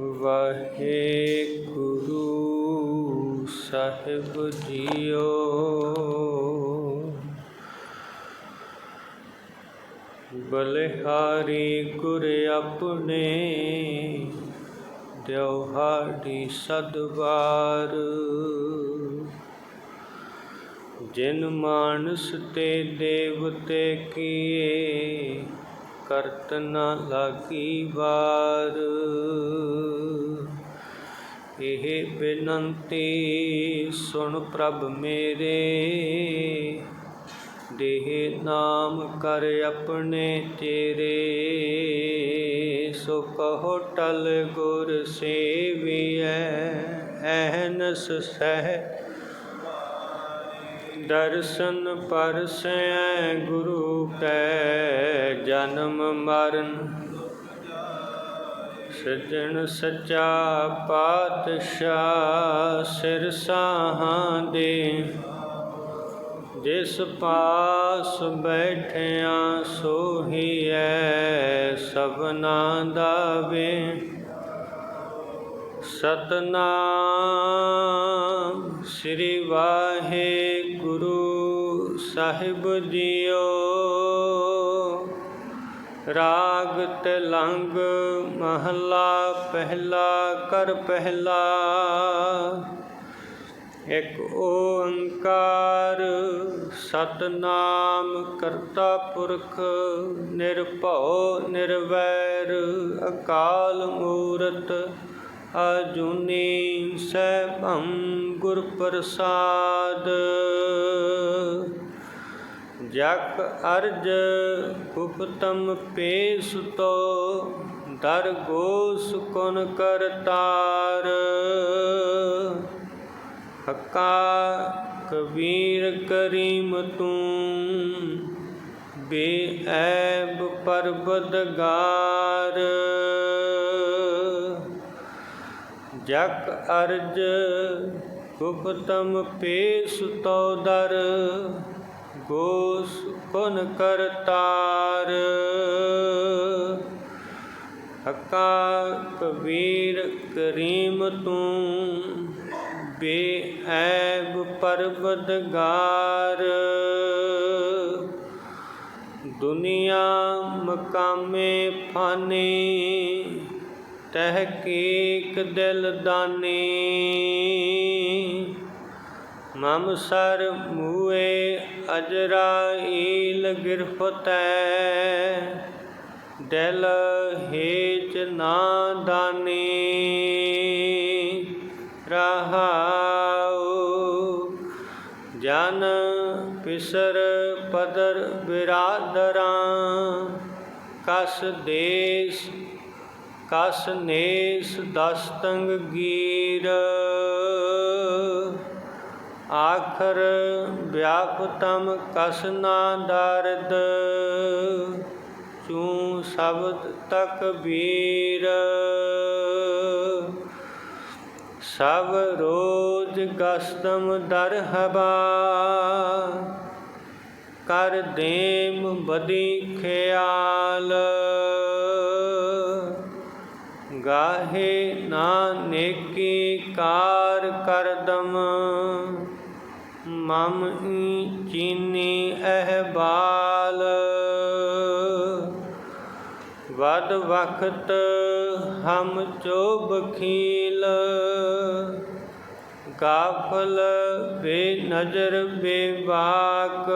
ਵਾਹਿਗੁਰੂ ਸਾਹਿਬ JIO. ਬਲਿਹਾਰੀ ਗੁਰ ਆਪਣੇ ਦਿਵਹਾੜੀ ਸਦਵਾਰ। ਜਿਨ ਮਾਨਸ ਤੇ ਦੇਵਤੇ ਕੀਏ ਕਰਤ ਨ ਲਾਗੀ ਵਾਰ। ਇਹ ਬੇਨੰਤੀ ਸੁਣ ਪ੍ਰਭ ਮੇਰੇ। ਦੇਹ ਨਾਮ ਕਰ ਆਪਣੇ ਤੇਰੇ। ਸੋ ਕਹੋ ਟਲ ਗੁਰ ਸੇਵੀਐ ਐਨਸ ਸਹਿ। ਦਰਸ਼ਨ ਪਰਸੈ ਗੁਰੂ ਕੈ ਜਨਮ ਮਰਨ। ਸਜਣ ਸੱਚਾ ਪਾਤਸ਼ਾਹ ਸਿਰ ਸਾਹਾਂ ਦੇ। ਜਿਸ ਪਾਸ ਬੈਠਿਆ ਸੋਹੀਐ ਸਭਨਾ ਦਾ ਵੇ। ਸਤਨਾਮ ਸ੍ਰੀ ਵਾਹਿਗੁਰੂ ਸਾਹਿਬ ਜੀਓ। ਰਾਗ ਤਲੰਗ ਮਹਲਾ ਪਹਿਲਾ ਕਰ ਪਹਿਲਾ। ਇਕ ਓੰਕਾਰ ਸਤਨਾਮ ਕਰਤਾ ਪੁਰਖ, ਨਿਰਭਉ ਨਿਰਵੈਰ, ਅਕਾਲ ਮੂਰਤ ਅਜੂਨੀ ਸੈਭੰ ਗੁਰ ਪ੍ਰਸਾਦ। ਜਕ ਅਰਜ ਉਪਤਮ ਪੇਸੁਤੋ ਦਰ ਗੋਸ ਕੁਨ ਕਰਤਾਰ ਹੱਕਾ ਕਬੀਰ ਕਰੀਮ ਤੂੰ ਬੇਐਬ ਪਰਬਦਗਾਰ ਜਕ ਅਰਜ ਗੁਪਤਮ ਪੇਸੁਤੋ ਦਰ ਗੋਸ ਕੁਨ ਕਰਤਾਰ ਹੱਕਾ ਕਬੀਰ ਕਰੀਮ ਤੂੰ, ਬੇਐਬ ਪਰਬਦਗਾਰ ਦੁਨੀਆ ਮਕਾਮੇ ਫਾਨੀ, ਤਹਿਕੀਕ ਦਿਲ ਦਾਨੀ। ਮਮ ਸਰ ਮੂਏ ਅਜਰਾਈਲ ਗਿਰਫਤੈ। ਦਿਲ ਹੇਚ ਨਾ ਦਾਨੀ, ਰਹਾਉ। ਜਨ ਪਿਸਰ ਪਦਰ ਬਿਰਾਦਰਾਂ, ਕਸ ਦੇਸ, ਕਸ ਨੇਸ ਦਸਤੰਗ ਗੀਰ। ਆਖਰ ਵਿਆਪਤਮ ਕਸਨਾ ਦਰਦ ਚੂ ਸ਼ਬਦ ਤਕਬੀਰ ਸਭ ਰੋਜ ਗਸਤਮ ਦਰ ਹਬਾ, ਕਰ ਦੇਮ ਬਦੀ ਖਿਆਲ। ਗਾਹੇ ਨਾ ਨੇਕੀ ਕਾਰ ਕਰਦਮ ਮਮ ਚੀਨੀ ਅਹਬਾਲ ਵਦ ਵਖਤ ਹਮ ਚੋ ਬਖੀਲ ਗਾਫਲ ਬੇ ਨਜ਼ਰ ਬੇਬਾਕ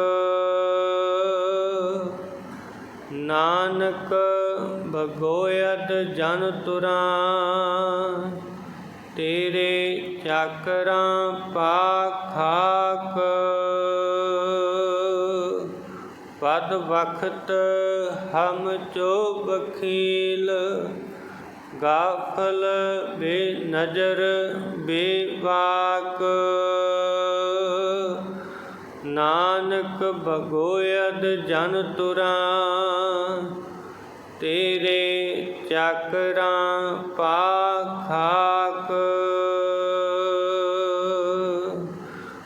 ਨਾਨਕ ਭਗੋਇਤ ਜਨ ਤੁਰਾਂ। ਤੇਰੇ ਚੱਕਰਾਂ ਪਾਖਾਕ ਪਦ ਵਖਤ ਹਮ ਚੋ ਬਖੀਲ ਗਾਫਲ ਬੇਨਜ਼ਰ ਬੇਵਾਕ ਨਾਨਕ ਭਗੋਇਦ ਜਨ ਤੁਰਾਂ। ਤੇਰੇ ਚੱਕਰਾਂ ਪਾਖਾਕ